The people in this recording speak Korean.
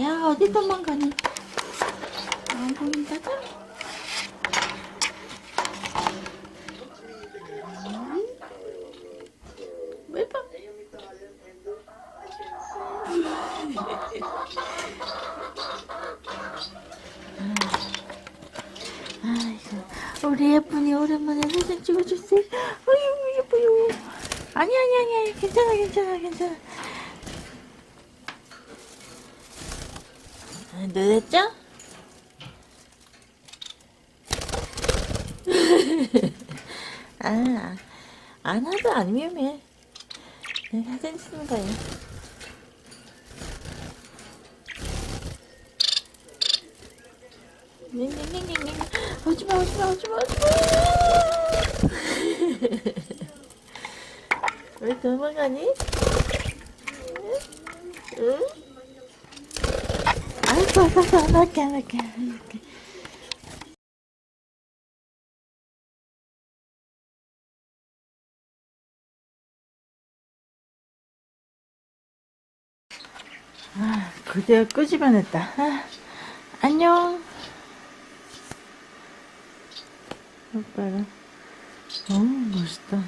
야, 어디 도망가니? 안 보인다. 왜 봐? 아이고, 우리 예쁜이 오랜만에 사진 찍어주세요. 어유 예뻐요. 아니 아니 아니 괜찮아 괜찮아 괜찮아. 아, 놀랬죠? 아, 안 하도 안 위험해. 내 사진 찍는 거예요. 닝닝닝닝닝. 오지마, 오지마, 오지마, 오지마. 왜 도망가니? 응? 응? 아 아, 그대로 끄집어냈다. 아, 안녕. 오빠가. 어우, 멋있다.